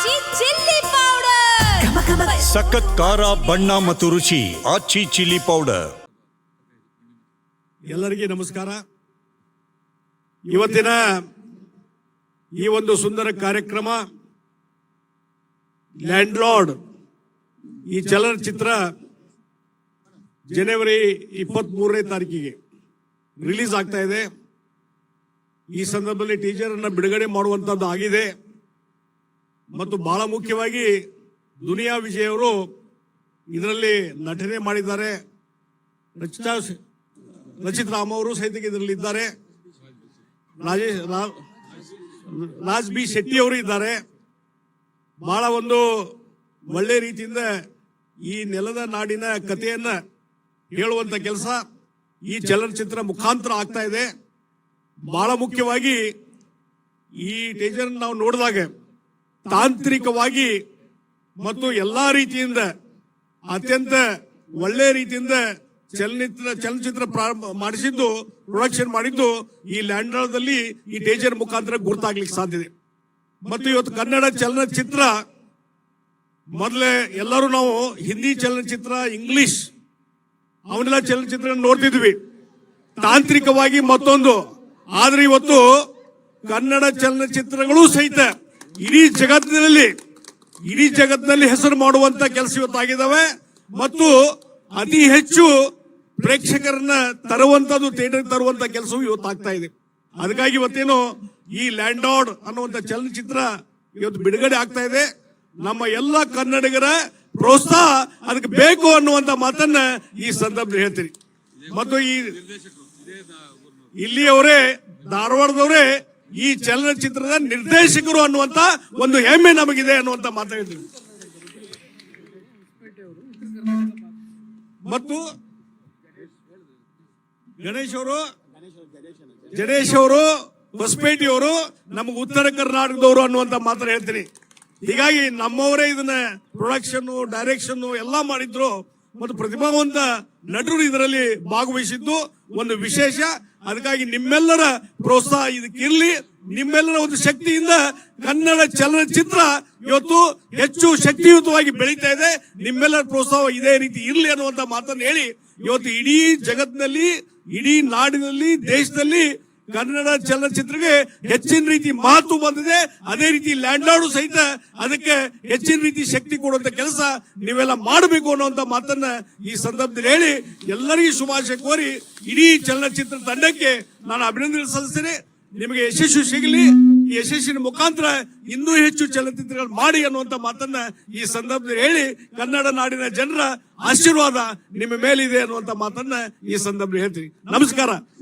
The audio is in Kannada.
ಆಚಿ ಚಿಲ್ಲಿ ಪೌಡರ್. ಸಖತ್ ಖಾರ ಬಣ್ಣ ಮತ್ತು ರುಚಿ ಆಚಿ ಚಿಲ್ಲಿ ಪೌಡರ್. ಎಲ್ಲರಿಗೆ ನಮಸ್ಕಾರ. ಇವತ್ತಿನ ಈ ಒಂದು ಸುಂದರ ಕಾರ್ಯಕ್ರಮ ಲ್ಯಾಂಡ್ ಲಾರ್ಡ್ ಈ ಚಲನಚಿತ್ರ ಜನವರಿ ಇಪ್ಪತ್ತ್ ಮೂರನೇ ತಾರೀಕಿಗೆ ರಿಲೀಸ್ ಆಗ್ತಾ ಇದೆ. ಈ ಸಂದರ್ಭದಲ್ಲಿ ಟೀಚರ್ ಅನ್ನ ಬಿಡುಗಡೆ ಮಾಡುವಂತದ್ದು ಆಗಿದೆ. ಮತ್ತು ಬಹಳ ಮುಖ್ಯವಾಗಿ ದುನಿಯಾ ವಿಜಯ್ ಅವರು ಇದರಲ್ಲಿ ನಟನೆ ಮಾಡಿದ್ದಾರೆ. ರಚಿತಾ ರಚಿತ್ ರಾಮ್ ಅವರು ಸಹಿತ ಇದರಲ್ಲಿ ಇದ್ದಾರೆ. ರಾಜೇಶ್ ರಾಜ್ ಬಿ ಶೆಟ್ಟಿ ಅವರು ಇದ್ದಾರೆ. ಬಹಳ ಒಂದು ಒಳ್ಳೆ ರೀತಿಯಿಂದ ಈ ನೆಲದ ನಾಡಿನ ಕಥೆಯನ್ನ ಹೇಳುವಂತ ಕೆಲಸ ಈ ಚಲನಚಿತ್ರ ಮುಖಾಂತರ ಆಗ್ತಾ ಇದೆ. ಬಹಳ ಮುಖ್ಯವಾಗಿ ಈ ಟೇಜರ್ ನಾವು ನೋಡಿದಾಗ ತಾಂತ್ರಿಕವಾಗಿ ಮತ್ತು ಎಲ್ಲಾ ರೀತಿಯಿಂದ ಅತ್ಯಂತ ಒಳ್ಳೆ ರೀತಿಯಿಂದ ಚಲನಚಿತ್ರ ಚಲನಚಿತ್ರ ಪ್ರಾರಂಭ ಮಾಡಿಸಿದ್ದು ಪ್ರೊಡಕ್ಷನ್ ಮಾಡಿದ್ದು ಈ ಲ್ಯಾಂಡರ್ದಲ್ಲಿ ಈ ಟೇಜರ್ ಮುಖಾಂತರ ಗುರ್ತಾಗ್ಲಿಕ್ಕೆ ಸಾಧ್ಯತೆ ಮತ್ತು ಇವತ್ತು ಕನ್ನಡ ಚಲನಚಿತ್ರ, ಮೊದಲೇ ಎಲ್ಲರೂ ನಾವು ಹಿಂದಿ ಚಲನಚಿತ್ರ ಇಂಗ್ಲಿಷ್ ಅವನ್ನೆಲ್ಲ ಚಲನಚಿತ್ರ ನೋಡ್ತಿದ್ವಿ. ತಾಂತ್ರಿಕವಾಗಿ ಮತ್ತೊಂದು. ಆದ್ರೆ ಇವತ್ತು ಕನ್ನಡ ಚಲನಚಿತ್ರಗಳು ಸಹಿತ ಇಡೀ ಜಗತ್ತಿನಲ್ಲಿ ಇಡೀ ಜಗತ್ತಿನಲ್ಲಿ ಹೆಸರು ಮಾಡುವಂತ ಕೆಲಸ ಇವತ್ತಾಗಿದ್ದಾವೆ. ಮತ್ತು ಅತಿ ಹೆಚ್ಚು ಪ್ರೇಕ್ಷಕರನ್ನ ತರುವಂತದ್ದು ಥಿಯೇಟರ್ ತರುವಂತ ಕೆಲಸವೂ ಇವತ್ತಾಗ್ತಾ ಇದೆ. ಅದಕ್ಕಾಗಿ ಇವತ್ತೇನು ಈ ಲ್ಯಾಂಡಾರ್ಡ್ ಅನ್ನುವಂತ ಚಲನಚಿತ್ರ ಇವತ್ತು ಬಿಡುಗಡೆ ಆಗ್ತಾ ಇದೆ. ನಮ್ಮ ಎಲ್ಲ ಕನ್ನಡಿಗರ ಪ್ರೋತ್ಸಾಹ ಅದಕ್ಕೆ ಬೇಕು ಅನ್ನುವಂತ ಮಾತನ್ನ ಈ ಸಂದರ್ಭದಲ್ಲಿ ಹೇಳ್ತೀನಿ. ಮತ್ತು ಈ ಇಲ್ಲಿಯವರೇ ಧಾರವಾಡದವರೇ ಈ ಚಲನಚಿತ್ರದ ನಿರ್ದೇಶಕರು ಅನ್ನುವಂತ ಒಂದು ಹೆಮ್ಮೆ ನಮಗಿದೆ ಅನ್ನುವಂತ ಮಾತಾಡಿದ್ರು ಮತ್ತು ಗಣೇಶ್ ಅವರು, ಜಡೇಶ್ ಅವರು ಹೊಸಪೇಟೆಯವರು ನಮಗೆ ಉತ್ತರ ಕರ್ನಾಟಕದವರು ಅನ್ನುವಂತ ಮಾತ್ರ ಹೇಳ್ತೀನಿ. ಹೀಗಾಗಿ ನಮ್ಮವರೇ ಇದನ್ನ ಪ್ರೊಡಕ್ಷನ್ ಡೈರೆಕ್ಷನ್ ಎಲ್ಲ ಮಾಡಿದ್ರು. ಮತ್ತು ಪ್ರತಿಭಾವಂತ ನಟರು ಇದರಲ್ಲಿ ಭಾಗವಹಿಸಿದ್ದು ಒಂದು ವಿಶೇಷ. ಅದಕ್ಕಾಗಿ ನಿಮ್ಮೆಲ್ಲರ ಪ್ರೋತ್ಸಾಹ ಇದಕ್ಕಿರ್ಲಿ. ನಿಮ್ಮೆಲ್ಲರ ಒಂದು ಶಕ್ತಿಯಿಂದ ಕನ್ನಡ ಚಲನಚಿತ್ರ ಇವತ್ತು ಹೆಚ್ಚು ಶಕ್ತಿಯುತವಾಗಿ ಬೆಳೀತಾ ಇದೆ. ನಿಮ್ಮೆಲ್ಲರ ಪ್ರೋತ್ಸಾಹ ಇದೇ ರೀತಿ ಇರಲಿ ಅನ್ನುವಂತ ಮಾತನ್ನು ಹೇಳಿ ಇವತ್ತು ಇಡೀ ಜಗತ್ತಿನಲ್ಲಿ, ಇಡೀ ನಾಡಿನಲ್ಲಿ, ದೇಶದಲ್ಲಿ ಕನ್ನಡ ಚಲನಚಿತ್ರಕ್ಕೆ ಹೆಚ್ಚಿನ ರೀತಿ ಮಾತು ಬಂದಿದೆ. ಅದೇ ರೀತಿ ಲ್ಯಾಂಡ್ ಲಾರ್ಡ್ ಸಹಿತ ಅದಕ್ಕೆ ಹೆಚ್ಚಿನ ರೀತಿ ಶಕ್ತಿ ಕೊಡುವಂತ ಕೆಲಸ ನೀವೆಲ್ಲ ಮಾಡಬೇಕು ಅನ್ನುವಂತ ಮಾತನ್ನ ಈ ಸಂದರ್ಭದಲ್ಲಿ ಹೇಳಿ ಎಲ್ಲರಿಗೂ ಶುಭಾಶಯ ಕೋರಿ ಇಡೀ ಚಲನಚಿತ್ರ ತಂಡಕ್ಕೆ ನಾನು ಅಭಿನಂದನೆ ಸಲ್ಲಿಸ್ತೇನೆ. ನಿಮಗೆ ಯಶಸ್ಸು ಸಿಗಲಿ. ಯಶಸ್ಸಿನ ಮುಖಾಂತರ ಇನ್ನೂ ಹೆಚ್ಚು ಚಲನಚಿತ್ರಗಳು ಮಾಡಿ ಅನ್ನುವಂತ ಮಾತನ್ನ ಈ ಸಂದರ್ಭದಲ್ಲಿ ಹೇಳಿ ಕನ್ನಡ ನಾಡಿನ ಜನರ ಆಶೀರ್ವಾದ ನಿಮ್ಮ ಮೇಲಿದೆ ಅನ್ನುವಂತ ಮಾತನ್ನ ಈ ಸಂದರ್ಭದಲ್ಲಿ ಹೇಳ್ತೀನಿ. ನಮಸ್ಕಾರ.